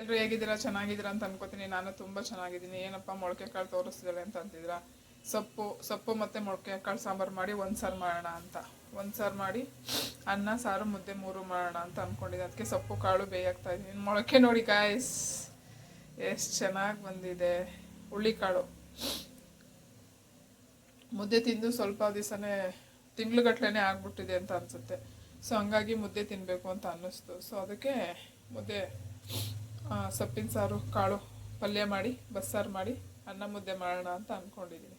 ಎಲ್ಲರೂ ಹೇಗಿದ್ದೀರಾ? ಚೆನ್ನಾಗಿದ್ದೀರಾ ಅಂತ ಅನ್ಕೋತೀನಿ. ನಾನು ತುಂಬ ಚೆನ್ನಾಗಿದ್ದೀನಿ. ಏನಪ್ಪ ಮೊಳಕೆ ಕಾಳು ತೋರಿಸ್ತಿದ್ದಾಳೆ ಅಂತ ಅಂತಿದ್ದೀರಾ? ಸೊಪ್ಪು ಸೊಪ್ಪು ಮತ್ತು ಮೊಳಕೆ ಕಾಳು ಸಾಂಬಾರು ಮಾಡಿ ಒಂದು ಸಾರು ಮಾಡೋಣ ಅಂತ. ಒಂದು ಸಾರು ಮಾಡಿ ಅನ್ನ, ಸಾರು, ಮುದ್ದೆ ಮೂರು ಮಾಡೋಣ ಅಂತ ಅಂದ್ಕೊಂಡಿದ್ದೆ ಅದಕ್ಕೆ ಸೊಪ್ಪು, ಕಾಳು ಬೇಯಾಗ್ತಾ ಇದ್ದೀನಿ. ಮೊಳಕೆ ನೋಡಿ ಗಾಯ್ಸ್ ಎಷ್ಟು ಚೆನ್ನಾಗಿ ಬಂದಿದೆ. ಹುಳ್ಳಿಕಾಳು ಮುದ್ದೆ ತಿಂದು ಸ್ವಲ್ಪ ದಿವಸನೇ ತಿಂಗ್ಳುಗಟ್ಲೆ ಆಗ್ಬಿಟ್ಟಿದೆ ಅಂತ ಅನಿಸುತ್ತೆ. ಸೊ ಹಂಗಾಗಿ ಮುದ್ದೆ ತಿನ್ನಬೇಕು ಅಂತ ಅನ್ನಿಸ್ತು. ಸೊ ಅದಕ್ಕೆ ಮುದ್ದೆ ಸೊಪ್ಪಿನ ಸಾರು ಕಾಳು, ಪಲ್ಯ ಮಾಡಿ, ಬಸ್ಸಾರು ಮಾಡಿ, ಅನ್ನ ಮುದ್ದೆ ಮಾಡೋಣ ಅಂತ ಅಂದ್ಕೊಂಡಿದ್ದೀನಿ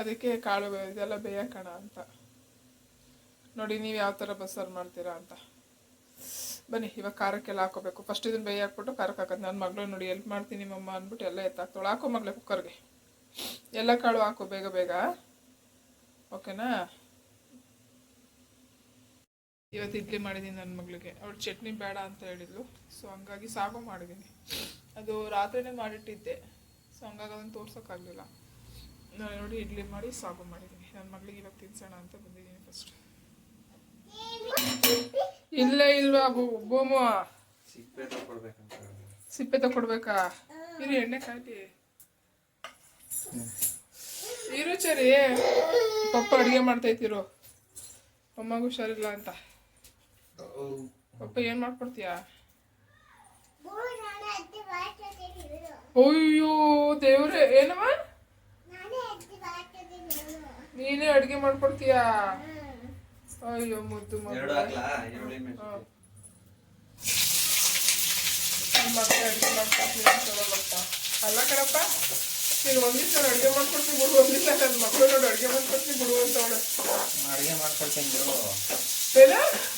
ಅದಕ್ಕೆ ಕಾಳು ಇದೆಲ್ಲ ಬೇಯಕಣ ಅಂತ. ನೋಡಿ, ನೀವು ಯಾವ ಥರ ಬಸ್ಸಾರು ಮಾಡ್ತೀರಾ ಅಂತ. ಬನ್ನಿ, ಇವಾಗ ಖಾರಕ್ಕೆಲ್ಲ ಹಾಕೋಬೇಕು. ಫಸ್ಟ್ ಇದನ್ನು ಬೇಯ ಹಾಕ್ಬಿಟ್ಟು ಖಾರಕ್ಕೆ ಹಾಕೋದು. ನನ್ನ ಮಗಳು ನೋಡಿ, ಎಲ್ಪ್ ಮಾಡ್ತೀನಿ ಮಮ್ಮ ಅಂದ್ಬಿಟ್ಟು ಎಲ್ಲ ಎತ್ತಾಕ್ತಾಳೆ. ಹಾಕೋ ಮಗಳೇ ಕುಕ್ಕರ್ಗೆ ಎಲ್ಲ ಕಾಳು ಹಾಕು, ಬೇಗ ಬೇಗ. ಓಕೆನಾ ಇವತ್ತು ಇಡ್ಲಿ ಮಾಡಿದ್ದೀನಿ ನನ್ನ ಮಗಳಿಗೆ. ಅವಳು ಚಟ್ನಿ ಬೇಡ ಅಂತ ಹೇಳಿದ್ಲು. ಸೊ ಹಂಗಾಗಿ ಸಾಗು ಮಾಡಿದ್ದೀನಿ. ಅದು ರಾತ್ರಿನೇ ಮಾಡಿಟ್ಟಿದ್ದೆ. ಸೊ ಹಂಗಾಗಿ ಅದನ್ನು ತೋರ್ಸೋಕ್ಕಾಗಲಿಲ್ಲ. ನಾನು ನೋಡಿ ಇಡ್ಲಿ ಮಾಡಿ ಸಾಗು ಮಾಡಿದ್ದೀನಿ. ನನ್ನ ಮಗಳಿಗೆ ಇವಾಗ ತಿನ್ಸೋಣ ಅಂತ ಬಂದಿದ್ದೀನಿ ಫಸ್ಟ್ ಇಲ್ಲೇ ಇಲ್ವಾ ಗೋಮು ಬೂಮು ಸಿಪ್ಪೆ ತಗೊಳ್ಬೇಕಂತ ಸಿಪ್ಪೆ ತಗೊಡ್ಬೇಕಾ ಇರು ಎಣ್ಣೆ ಕಾಯ್ತಿ ಇರು ಚರಿ. ಪಪ್ಪ ಅಡುಗೆ ಮಾಡ್ತೈತಿರು ಅಮ್ಮಗೂ ಹುಷಾರಿಲ್ಲ ಅಂತ. ಪಪ್ಪ ಏನು ಮಾಡ್ಕೊಡ್ತೀಯಾ ಅಯ್ಯೋ ದೇವ್ರೆ ಏನಮ್ಮ ನೀನೇ ಅಡುಗೆ ಮಾಡ್ಕೊಡ್ತೀಯಾ ಅಯ್ಯೋ ಮುದ್ದು ಅಲ್ಲ ಕಣಪ್ಪ ನೀನು ಒಂದಿವ್ಸ ಅಡ್ಗೆ ಮಾಡ್ಕೊಡ್ತೀನಿ ಬಿಡು ಒಂದಿವ್ಸ ನನ್ನ ಮಕ್ಕಳು ನೋಡಿ ಅಡ್ಗೆ ಮಾಡ್ಕೊಡ್ತೀನಿ ಬಿಡು ಅಂತ ಅಡ್ಗೆ ಮಾಡ್ಕೊಡ್ತೀನಿ ಬಿಡು ನಾನು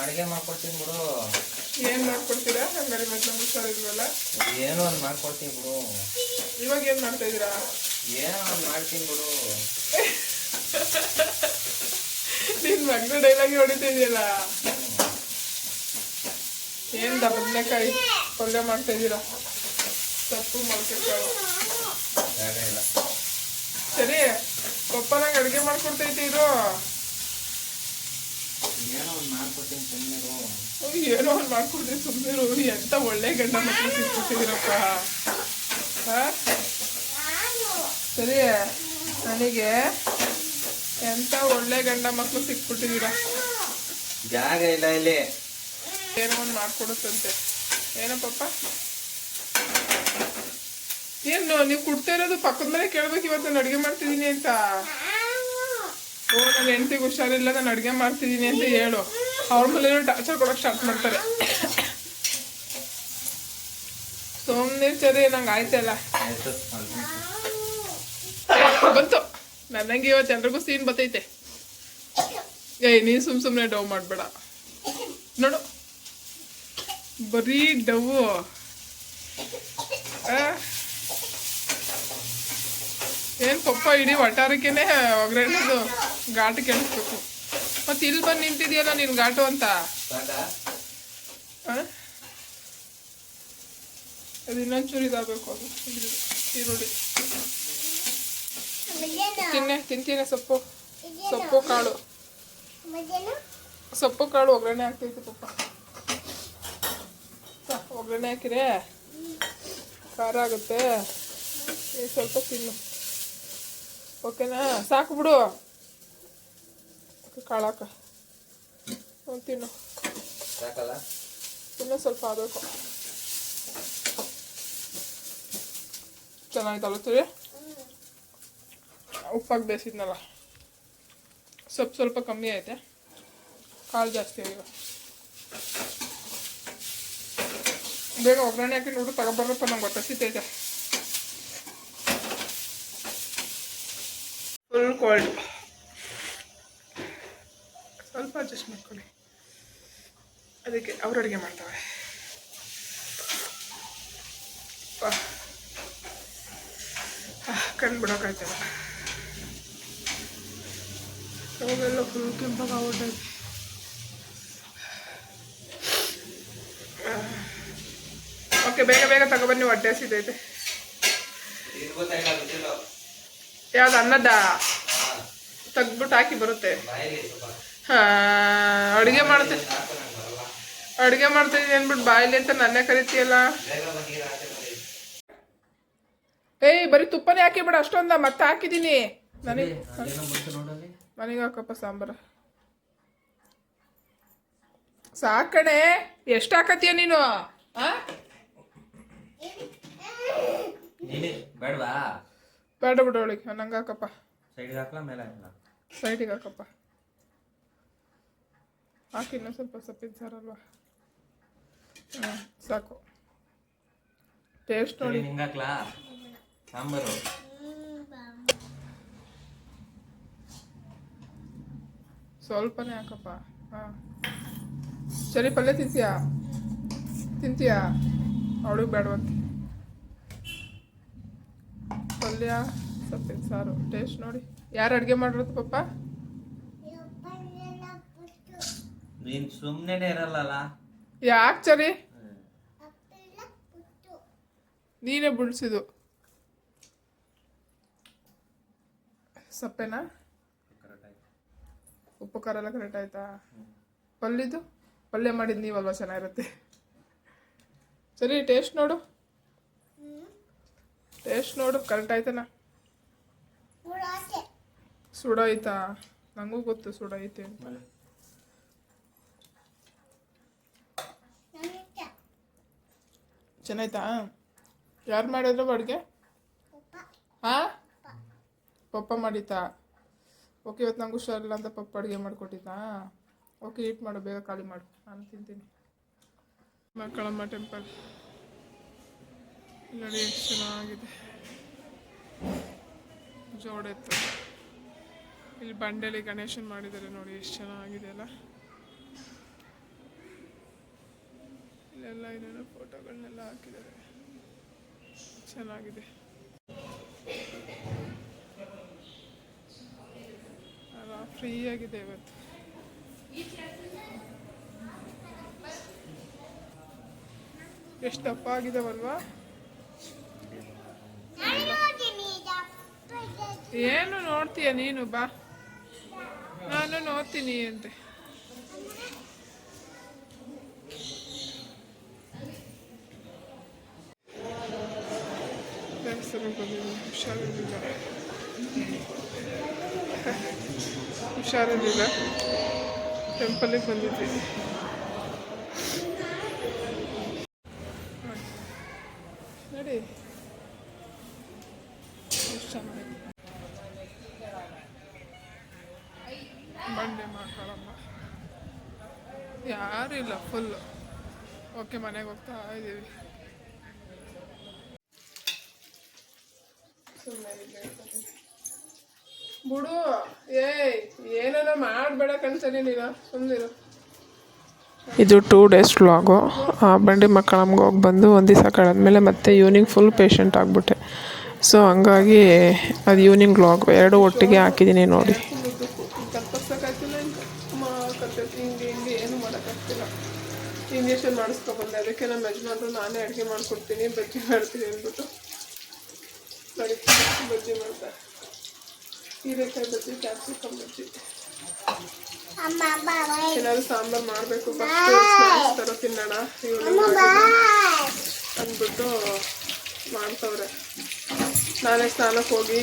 ಅಡಿಗೆ ಮಾಡ್ಕೊಡ್ತೀನಿ ಬಿಡು. ಏನು ಮಾಡ್ಕೊಡ್ತೀರಾ? ಹಂಗಾರೆ ಮತ್ತೆ ನಮ್ಗೆ ಹುಷಾರಿಲ್ವಲ್ಲ ಏನೋ ಒಂದು ಮಾಡ್ಕೊಡ್ತೀನಿ ಬಿಡು. ಇವಾಗ ಏನು ಮಾಡ್ತಾ ಇದ್ದೀರಾ ಏನೋ ಒಂದು ಮಾಡ್ತೀನಿ ಬಿಡು. ನಿನ್ನ ಮಗಳು ಡೈಲಾಗಿ ಹೊಡಿತಿದ್ಯಲ್ಲ ಏನ್ ಬದನೆಕಾಯಿ ಪಲ್ಯ ಮಾಡ್ತಾ ಇದ್ದೀರಾ ಸೊಪ್ಪು ಮೊಳಕೆ ಕಾಳು ಬೇಡ ಇಲ್ಲ. ಸರಿ ಪಪ್ಪ ನಂಗೆ ಅಡುಗೆ ಮಾಡ್ಕೊಡ್ತೈತಿ ಇರು ಏನೋ ಒಂದು ಮಾಡ್ಕೊಡ್ತೀನಿ ಸುಮ್ಮನಿರು ಅವ್ರು ಏನೋ ಒಂದು ಸುಮ್ಮನೆ ಸುಮ್ಮನಿರು ಎಂತ ಒಳ್ಳೆ ಗಂಡ ಮಕ್ಕಳು ಸಿಕ್ಬಿಟ್ಟಿದ್ದೀರಪ್ಪ ಹಾ? ಸರಿ ನನಗೆ ಎಂತ ಒಳ್ಳೆ ಗಂಡ ಮಕ್ಕಳು ಸಿಕ್ಬಿಟ್ಟಿದ್ದೀರ? ಜಾಗ ಇಲ್ಲ ಇಲ್ಲಿ. ಏನೋ ಒಂದು ಮಾಡ್ಕೊಡುತ್ತಂತೆ ಏನೋ ಪಪ್ಪ ಏನು ನೀವು ಕುಡ್ತಾ ಇರೋದು ಪಕ್ಕದ ಮೇಲೆ ಕೇಳ್ಬೇಕು ಇವತ್ತು ನಾನು ಅಡುಗೆ ಮಾಡ್ತಿದ್ದೀನಿ ಅಂತ. ಓ ನನ್ನ ಹೆಂಡತಿಗೆ ಹುಷಾರಿಲ್ಲ ನಾನು ಅಡುಗೆ ಮಾಡ್ತಿದ್ದೀನಿ ಅಂತ ಹೇಳು. ಅವ್ರ ಮೇಲೆ ಟಾರ್ಚರ್ ಕೊಡೋಕೆ ಸ್ಟಾರ್ಟ್ ಮಾಡ್ತಾರೆ. ಸೋಮನೇಶ್ವರಿ ನಂಗೆ ಆಯ್ತಲ್ಲ ಆಯ್ತು ಬಂತು. ನನಗೆ ಇವತ್ತು ಎಲ್ರಿಗೂ ಸೀನ್ ಬತ್ತೈತೆ. ಏಯ್ ನೀ ಸುಮ್ ಸುಮ್ಮನೆ ಡವ್ ಮಾಡಬೇಡ. ನೋಡು. ಬರೀ ಡವ್ ಏನು ಪಪ್ಪ, ಇಡೀ ಒಟ್ಟಾರಕ್ಕೇನೆ ಒಗ್ಗರಣೆದು ಘಾಟ್ ಕೇಳಿಸ್ಬೇಕು ಮತ್ತೆ ಇಲ್ಲಿ ಬಂದು ನಿಂತಿದೆಯಲ್ಲ ನಿನ್ಗೆ ಘಾಟು ಅಂತ? ಅದು ಇನ್ನೊಂಚೂರು ಇದಾಗಬೇಕು ಅದು. ಈರುಳ್ಳಿ. ತಿನ್ನೆ ತಿಂತೀನಿ ಸೊಪ್ಪು? ಸೊಪ್ಪು ಕಾಳು. ಸೊಪ್ಪು ಕಾಳು ಒಗ್ಗರಣೆ ಹಾಕ್ತೈತಿ ಪಪ್ಪ. ಒಗ್ಗರಣೆ ಹಾಕಿರೆ ಖಾರ ಆಗುತ್ತೆ. ಸ್ವಲ್ಪ ತಿನ್ನು. ಓಕೆನಾ? ಸಾಕು ಬಿಡು. ಕಾಳು ಹಾಕ. ಹ್ಞೂ ತಿನ್ನು. ಸಾಕಲ್ಲ? ಇನ್ನೂ ಸ್ವಲ್ಪ ಆಗಬೇಕು. ಚೆನ್ನಾಗಿತ್ತಲ್ಲ ತಿಳಿ ಉಪ್ಪಾಗಿ ಬೇಯಿಸಿದ್ನಲ್ಲ. ಸ್ವಲ್ಪ ಸ್ವಲ್ಪ ಕಮ್ಮಿ ಐತೆ. ಕಾಳು ಜಾಸ್ತಿ ಆಗಿದೆ ಬೇಗ ಒಗ್ಗರಣೆ ಹಾಕಿ ನೋಡು ತಗೊಬರ್ರಪ್ಪ ನಂಗೆ ಸಿತೈತೆ ಫುಲ್ ಕೋಲ್ಡ್ ಸ್ವಲ್ಪ ಅಡ್ಜಸ್ಟ್ ಮಾಡ್ಕೊಳ್ಳಿ. ಅದಕ್ಕೆ ಅವ್ರು ಅಡುಗೆ ಮಾಡ್ತಾವೆ. ಕಣ್ಣು ಬಿಡೋಕಾಯ್ತಲ್ಲ ಅವಾಗೆಲ್ಲ ಫುಲ್ ಕೆಂಪಾಗ್ಬಿಟ್ಟೈತೆ ಓಕೆ ಬೇಗ ಬೇಗ ತಗೊಬನ್ನಿ ಹೊಟ್ಟೆ ಹಸಿದೈತೆ ಯಾವ್ದು ಅನ್ನದ? ತೆಗ್ಬಿಟ್ಟು ತೆಗ್ದ್ಬಿಟ್ಟು ಹಾಕಿ ಬರುತ್ತೆ. ಅಡುಗೆ ಬರಲ್ಲ ಅಡುಗೆ ಮಾಡ್ತಿದ್ದೀನಿ ಅನ್ಬಿಟ್ಟು ಅಂದ್ಬಿಟ್ಟು ಬಾಯಿಲಿ ಅಂತ ನನ್ನೇ ಕರಿತೀಯಲ್ಲ. ಏಯ್ ಬರೀ ತುಪ್ಪನೇ ಹಾಕಿ ಬಿಡ ಅಷ್ಟೊಂದ ಮತ್ತೆ ಹಾಕಿದ್ದೀನಿ ನನಗೆ ನನಗೆ ಹಾಕಪ್ಪ ಸಾಂಬಾರ. ಸಾಕಣೆ ಎಷ್ಟು ಹಾಕತ್ತೀಯ ನೀನು? ಬೇಡ ಬಿಡು ಅವಳಿಗೆ ನಂಗೆ ಹಾಕಪ್ಪ. ಸೈಡಿಗೆ ಹಾಕಪ್ಪ. ಹಾಕಿ ಇನ್ನೂ ಸ್ವಲ್ಪ ಸಪ್ಪಿದ ಸಾರಲ್ವಾ ಹಾಂ ಸಾಕು ಟೇಸ್ಟ್ ನೋಡಿ ಹಿಂಗೆ ಹಾಕ್ಲಾ ಸಾಂಬಾರು ಸ್ವಲ್ಪನೇ ಹಾಕಪ್ಪ ಹಾಂ ಸರಿ ಪಲ್ಯ ತಿಂತೀಯಾ ತಿಂತೀಯಾ ಅವಳಿಗೆ ಬೇಡವಂತೆ ಪಲ್ಯ ಸಪ್ಪಿನ ಸಾರು ಟೇಸ್ಟ್ ನೋಡಿ ಯಾರು ಅಡುಗೆ ಮಾಡಿರೋದು ಪಪ್ಪ ನೀನ್ ಸುಮ್ಮನೆ ಇರಲ್ಲ ಯಾಕೆ ಚರಿ? ನೀನೇ ಬಿಡಿಸಿದು ಸಪ್ಪೆನಾ? ಉಪ್ಪು ಖಾರ ಎಲ್ಲ ಕರೆಕ್ಟ್ ಆಯ್ತಾ? ಪಲ್ಯದು ಪಲ್ಯ ಮಾಡಿದ್ ನೀವಲ್ವಾ ಚೆನ್ನಾಗಿರುತ್ತೆ? ಸರಿ ಟೇಸ್ಟ್ ನೋಡು. ಟೇಸ್ಟ್ ನೋಡು ಕರೆಕ್ಟ್ ಆಯ್ತಾನ? ಸುಡೋಯ್ತಾ? ನಂಗೂ ಗೊತ್ತು ಸುಡ ಐತೆ ಅಂತ ಚೆನ್ನಾಯ್ತಾ ಯಾರು ಮಾಡಿದ್ರು ಅಡುಗೆ? ಹಾ? ಪಪ್ಪ ಮಾಡಿತಾ ಓಕೆ ಇವತ್ತು ನಂಗೆ ಹುಷಾರಿಲ್ಲ ಅಂತ ಪಪ್ಪ ಅಡುಗೆ ಮಾಡಿಕೊಟ್ಟಿದ್ದಾ ಓಕೆ ಈಟ್ ಮಾಡು ಬೇಗ ಖಾಲಿ ಮಾಡು. ನಾನು ತಿಂತೀನಿ. ಮಕ್ಕಳಮ್ಮ ಟೆಂಪಲ್ ನೋಡಿ ಎಷ್ಟು ಚೆನ್ನಾಗಿದೆ. ಜೋಡೆತ್ತು. ಇಲ್ಲಿ ಬಂಡೆಲಿ ಗಣೇಶನ್ ಮಾಡಿದ್ದಾರೆ ನೋಡಿ ಎಷ್ಟು ಚೆನ್ನಾಗಿದೆ ಅಲ್ಲ. ಇಲ್ಲೆಲ್ಲ ಏನೇನೋ ಫೋಟೋಗಳನ್ನೆಲ್ಲ ಹಾಕಿದ್ದಾರೆ. ಚೆನ್ನಾಗಿದೆ. ಅಲ್ಲ ಫ್ರೀ ಆಗಿದೆ ಇವತ್ತು. ಎಷ್ಟು ದಪ್ಪ ಆಗಿದಾವಲ್ವಾ ಏನು ನೋಡ್ತೀಯ ನೀನು, ಬಾ. ನಾನು ನೋಡ್ತೀನಿ ಅಂತೆ. ದೇವಸ್ಥಾನಕ್ಕೆ ಬಂದಿದ್ದೀನಿ ಹುಷಾರಿರಲಿಲ್ಲ. ಹುಷಾರಿರಲಿಲ್ಲ. ಟೆಂಪಲಿಗೆ ಬಂದಿದ್ವಿ. ನೋಡಿ. ಬಂಡೆ ಮಾಡ್ಕೊಳಮ್ಮ. ಯಾರು ಇಲ್ಲ ಫುಲ್ ಓಕೆ, ಮನೆಗೆ ಹೋಗ್ತಾ ಇದ್ದೀವಿ ಬಿಡು. ಏಯ್ ಏನೇನೋ ಮಾಡಬೇಡ ಕಣ್ಸರಿ ನೀನು. ಸುಮ್ಮನಿರು ಇದು ಟೂ ಡೇಸ್ ವ್ಲಾಗು ಬಂಡಿ ಮಕ್ಕಳಮ್ಗೆ ಹೋಗಿ ಬಂದು ಒಂದು ದಿವಸ ಕಳೆದ್ಮೇಲೆ ಮತ್ತೆ ಈವ್ನಿಂಗ್ ಫುಲ್ ಪೇಷಂಟ್ ಆಗಿಬಿಟ್ಟೆ. ಸೊ ಹಂಗಾಗಿ ಅದು ಈವ್ನಿಂಗ್ ವ್ಲಾಗ್ ಎರಡು ಒಟ್ಟಿಗೆ ಹಾಕಿದ್ದೀನಿ ನೋಡಿ. ಇಂಜೆಕ್ಷನ್ ಮಾಡಿಸ್ಕೊಬಂದೆ ಅದಕ್ಕೆ ನಮ್ಮ ಯಜಮಾನ್ರು ನಾನೇ ಅಡುಗೆ ಮಾಡಿಕೊಡ್ತೀನಿ ಬಜ್ಜಿ ಮಾಡ್ತೀನಿ ಅಂದ್ಬಿಟ್ಟು. ನೋಡಿ ಬಜ್ಜಿ ಮಾಡ್ತಾರೆ ಹೀರೆಕಾಯಿ ಬಜ್ಜಿ ಕ್ಯಾಪ್ಸಿಕಮ್ ಬಜ್ಜಿ ಏನಾದ್ರು ಸಾಂಬಾರು ಮಾಡಬೇಕು ಫಸ್ಟ್ ಥರ ತಿನ್ನೋಣ. ಅಂದ್ಬಿಟ್ಟು ಮಾಡ್ತವ್ರೆ. ನಾನೇ ಸ್ನಾನಕ್ಕೆ ಹೋಗಿ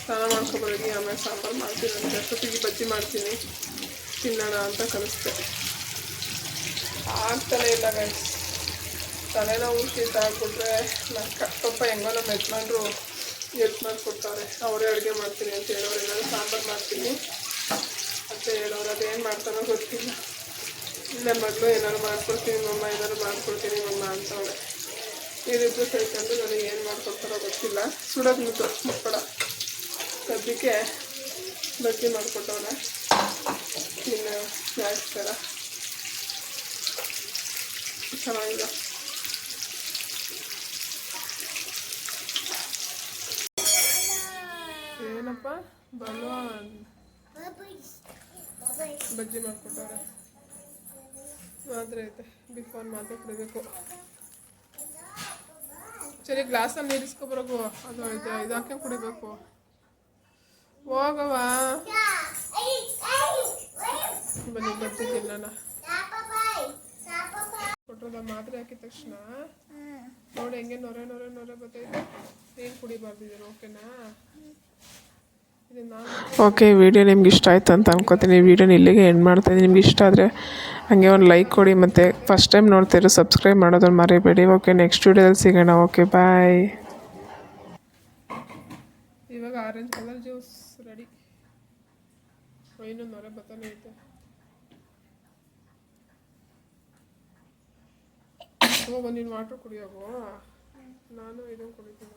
ಸ್ನಾನ ಮಾಡ್ಕೊಬರೋಗಿ ಆಮೇಲೆ ಸಾಂಬಾರು ಮಾಡ್ತೀನಿ. ಅಂತ ಅಷ್ಟೊತ್ತಿಗೆ ಬಜ್ಜಿ ಮಾಡ್ತೀನಿ. ತಿನ್ನೋಣ ಅಂತ ಕಲಿಸ್ತೆ ಆಗ್ತಾನೆ ಇಲ್ಲ ಗೈಸ್ ತಲೆನೋವು ಶೀತ ಆಗ್ಬಿಟ್ರೆ ನಕ್ಕ ಪಪ್ಪ ಹೆಂಗೋ ನಮ್ಮ ಯಜಮಾನ್ರು ಹೆಲ್ಪ್ ಮಾಡಿಕೊಡ್ತಾರೆ. ಅವರೇ ಅಡುಗೆ ಮಾಡ್ತೀನಿ ಅಂತ ಹೇಳೋರು ಏನಾದ್ರು ಸಾಂಬಾರು ಮಾಡ್ತೀನಿ ಅಂತ ಹೇಳೋರು. ಅದೇನು ಮಾಡ್ತಾರೋ ಗೊತ್ತಿಲ್ಲ. ಇಲ್ಲೇ ಮಗಳು ಏನಾದ್ರು ಮಾಡ್ಕೊಡ್ತೀನಿ, ಮಮ್ಮ ಏನಾದ್ರು ಮಾಡ್ಕೊಡ್ತೀನಿ, ಮಮ್ಮ ಅಂತವ್ರೆ ಏನಿದ್ರು ಕಳ್ಕೊಂಡು ನನಗೆ ಏನು ಮಾಡ್ಕೊಡ್ತಾರೋ ಗೊತ್ತಿಲ್ಲ. ಸುಡೋದು ಮುದ್ದು, ಮಕ್ಕಳ. ಸದ್ಯಕ್ಕೆ ಬಜ್ಜಿ ಮಾಡಿಕೊಟ್ಟವ್ರೆ ಇನ್ನು ಥರ. ಚೆನ್ನಾಗಿದೆ ಏನಪ್ಪ? ಬಲೂನ್ ಬಜ್ಜಿ ಮಾಡ್ಕೊಟ್ಟವ್ರೆ ಮಾತ್ರೆ ಐತೆ. ಬಿಫೋರ್ ಮಾತ್ರೆ ಕುಡಿಬೇಕು. ಸರಿ ಗ್ಲಾಸಲ್ಲಿ ನೀರಿಸ್ಕೊಬರೋಗು ಅದು ಇದು ಇದಾಕೆ ಕುಡಿಬೇಕು. ಹೋಗವ ಬನ್ನಿ, ಬಜ್ಜಿ ತಿನ್ನೋಣ. ಹೌದಾ ಮಾತ್ರೆ ಹಾಕಿದ ತಕ್ಷಣ ನೋಡಿ ಹೆಂಗೆ ನೊರೆ ನೊರೆ ನೊರೆ ಬರ್ತೈತೆ ನೀನು ಕುಡಿಬಾರ್ದಿದ್ದೀರ ಓಕೆನಾ? ಓಕೆ ವಿಡಿಯೋ ನಿಮ್ಗೆ ಇಷ್ಟ ಆಯ್ತು ಅಂತ ಅನ್ಕೋತೀನಿ. ವಿಡಿಯೋನ ಇಲ್ಲಿಗೆ ಎಂಡ್ ಮಾಡ್ತಾಯಿದ್ದೀನಿ ನಿಮ್ಗೆ ಇಷ್ಟ ಆದರೆ ಹಾಗೆ ಒಂದು ಲೈಕ್ ಕೊಡಿ ಮತ್ತು ಫಸ್ಟ್ ಟೈಮ್ ನೋಡ್ತಿರೋ ಸಬ್ಸ್ಕ್ರೈಬ್ ಮಾಡೋದನ್ನ ಮರಿಬೇಡಿ. ಓಕೆ ನೆಕ್ಸ್ಟ್ ವಿಡಿಯೋದಲ್ಲಿ ಸಿಗೋಣ. ಓಕೆ ಬಾಯ್ ಇವಾಗ ಆರೆಂಜ್ ಕಲರ್ ಜ್ಯೂಸ್ ರೆಡಿ ಇನ್ನೊಂದು ಮರ ಬರ್ತಾನೆ ಐತೆ. ಹೋಗು ನೀನು ಕುಡಿಯೋಗು? ನಾನು ಇದನ್ನು ಕುಡಿತೀನಿ.